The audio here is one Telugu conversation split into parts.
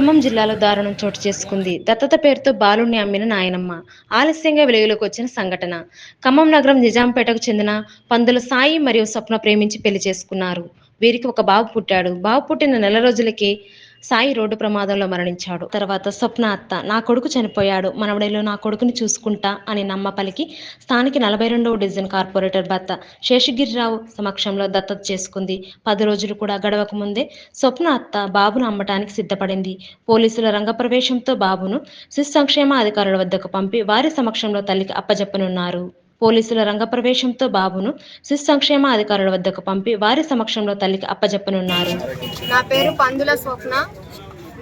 ఖమ్మం జిల్లాలో దారుణం చోటు చేసుకుంది. దత్తత పేరుతో బాలుణ్ణి అమ్మిన నాయనమ్మ. ఆలస్యంగా వెలుగులోకి వచ్చిన సంఘటన. ఖమ్మం నగరం నిజాంపేటకు చెందిన పందుల సాయి మరియు స్వప్న ప్రేమించి పెళ్ళి చేసుకున్నారు. వీరికి ఒక బాబు పుట్టాడు. బాబు పుట్టిన నెల రోజులకే సాయి రోడ్డు ప్రమాదంలో మరణించాడు. తర్వాత స్వప్న అత్త నా కొడుకు చనిపోయాడు. మనవడిలో నా కొడుకుని చూసుకుంటా అని నమ్మ పలికి స్థానిక నలభై రెండవ డివిజన్ కార్పొరేటర్ భర్త శేషగిరిరావు సమక్షంలో దత్తత చేసుకుంది. పది రోజులు కూడా గడవక ముందే స్వప్న అత్త బాబును అమ్మటానికి సిద్ధపడింది. పోలీసుల రంగప్రవేశంతో బాబును శిశు సంక్షేమ అధికారుల వద్దకు పంపి వారి సమక్షంలో తల్లికి అప్పజెప్పనున్నారు. పోలీసుల రంగప్రవేశంతో బాబును శిశు సంక్షేమ అధికారుల వద్దకు పంపి వారి సమక్షంలో తల్లికి అప్పజెప్పనున్నారు. నా పేరు పందుల స్వప్న.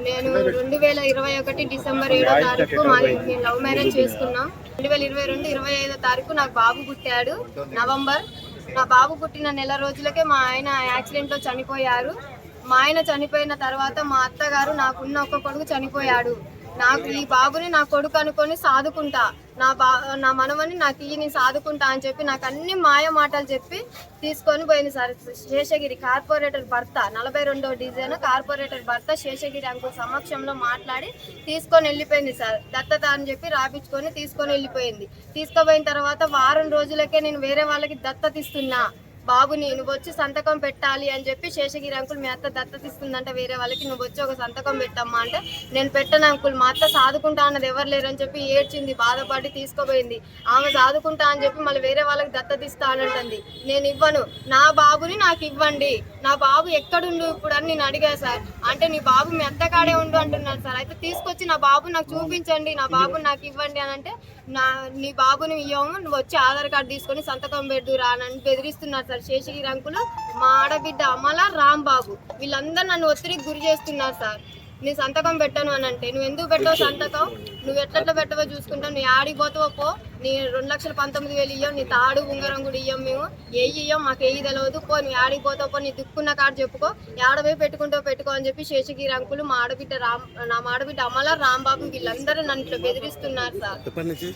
నేను రెండు వేల ఇరవై ఒకటి డిసెంబర్ ఏడో తారీఖు మా నేను లవ్ మ్యారేజ్ చేసుకున్నా. రెండు వేల ఇరవై రెండు ఇరవై ఐదో తారీఖు నాకు బాబు పుట్టాడు నవంబర్. నా బాబు పుట్టిన నెల రోజులకే మా ఆయన యాక్సిడెంట్లో చనిపోయారు. మా ఆయన చనిపోయిన తర్వాత మా అత్తగారు నాకున్న ఒక కొడుకు చనిపోయాడు. నాకు ఈ బాబుని నా కొడుకు అనుకొని సాదుకుంటా. నా బా నా మనవని నాకు ఈ నేను సాదుకుంటా అని చెప్పి నాకు అన్ని మాయ మాటలు చెప్పి తీసుకొని పోయింది సార్ శేషగిరి కార్పొరేటర్ భర్త. నలభై రెండో డిజైన్ కార్పొరేటర్ భర్త శేషగిరి అంకుల్ సమక్షంలో మాట్లాడి తీసుకొని వెళ్ళిపోయింది సార్. దత్తత అని చెప్పి రాపించుకొని తీసుకొని వెళ్ళిపోయింది. తీసుకుపోయిన తర్వాత వారం రోజులకే నేను వేరే వాళ్ళకి దత్తత ఇస్తున్నా. బాబుని నువ్వు వచ్చి సంతకం పెట్టాలి అని చెప్పి శేషగిరి అంకుల్ మీ అత్త దత్త తీసుకుందంట వేరే వాళ్ళకి నువ్వు వచ్చి ఒక సంతకం పెట్టమ్మా అంటే నేను పెట్టను అంకుల్ మా అత్త సాదుకుంటా అన్నది ఎవరు లేరని చెప్పి ఏడ్చింది బాధపడి తీసుకోపోయింది. ఆమె సాదుకుంటా అని చెప్పి మళ్ళీ వేరే వాళ్ళకి దత్త తీస్తానంటుంది అంటుంది నేను ఇవ్వను నా బాబుని నాకు ఇవ్వండి నా బాబు ఎక్కడుండు ఇప్పుడు అని నేను అడిగా సార్. అంటే నీ బాబు మీ అత్తకాడే ఉండు అంటున్నాను సార్ అయితే తీసుకొచ్చి నా బాబు నాకు చూపించండి నా బాబుని నాకు ఇవ్వండి అని అంటే నా నీ బాబుని ఇవ్వము నువ్వు వచ్చి ఆధార్ కార్డు తీసుకొని సంతకం పెట్టు రానని బెదిరిస్తున్నారు సార్. శేషగిరి అంకులు మా ఆడబిడ్డ అమల రాంబాబు. వీళ్ళందరూ నన్ను ఒత్తిడికి గురి చేస్తున్నారు సార్. నీ సంతకం పెట్టను అని అంటే. నువ్వు ఎందుకు పెట్టావు సంతకం? నువ్వు ఎట్లట్లా పెట్టవో చూసుకుంటావు. నువ్వు ఆడిపోతావో పో. నీ రెండు లక్షల పంతొమ్మిది వేలు ఇయ్యం నీ తాడు ఉంగరం కూడా ఇయ్యం మేము. ఏ ఇయ్యం మాకు ఏ తెలియదు పో నీ ఆడికి పోతావు పో నీ దిక్కున్న కాడ చెప్పుకో. ఆడ పోయి పెట్టుకుంటావు పెట్టుకో అని చెప్పి శేషగిరి అంకులు మా ఆడబిడ్డ రామ్ నా ఆడబిడ్డ అమల రాంబాబు వీళ్ళందరూ నన్ను ఇట్లా బెదిరిస్తున్నారు సార్. నుంచి?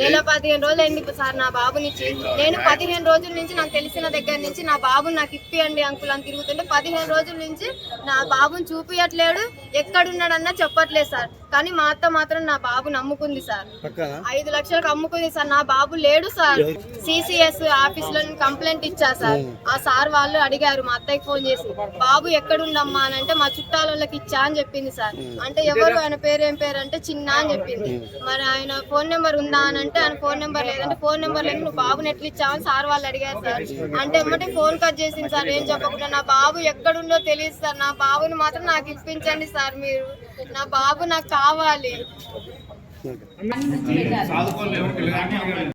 నెల పదిహేను రోజులు అయింది సార్ నా బాబునిచ్చి నేను పదిహేను రోజుల నుంచి నాకు తెలిసిన దగ్గర నుంచి నా బాబుని నాకు ఇప్పియండి అంకుల్ అని తిరుగుతుంటే పదిహేను రోజుల నుంచి నా బాబుని చూపియట్లేడు ఎక్కడున్నాడన్నా చెప్పట్లేదు సార్. కానీ మా అత్త మాత్రం నా బాబు నమ్ముకుంది సార్. ఐదు లక్షలకు అమ్ముకుంది సార్. నా బాబు లేడు సార్. సిసిఎస్ ఆఫీస్లో కంప్లైంట్ ఇచ్చా సార్. ఆ సార్ వాళ్ళు అడిగారు మా అత్తయ్యకి ఫోన్ చేసి బాబు ఎక్కడుండమ్మా అని అంటే మా చుట్టాల వాళ్ళకి ఇచ్చా అని చెప్పింది సార్. అంటే ఎవరు? ఆయన పేరు ఏం పేరు అంటే చిన్న అని చెప్పింది. మరి ఆయన ఫోన్ నెంబర్ ఉందా అని అంటే ఆయన ఫోన్ నెంబర్ లేదంటే ఫోన్ నెంబర్ లేదు. నువ్వు బాబుని ఎట్లా ఇచ్చావని సార్ వాళ్ళు అడిగారు సార్. అంటే ఎమ్మటే ఫోన్ కట్ చేసింది సార్. ఏం చెప్పకుండా నా బాబు ఎక్కడుందో తెలియదు సార్. నా బాబుని మాత్రం నాకు ఇప్పించండి సార్ మీరు. నా బాబు నాకు కావాలి.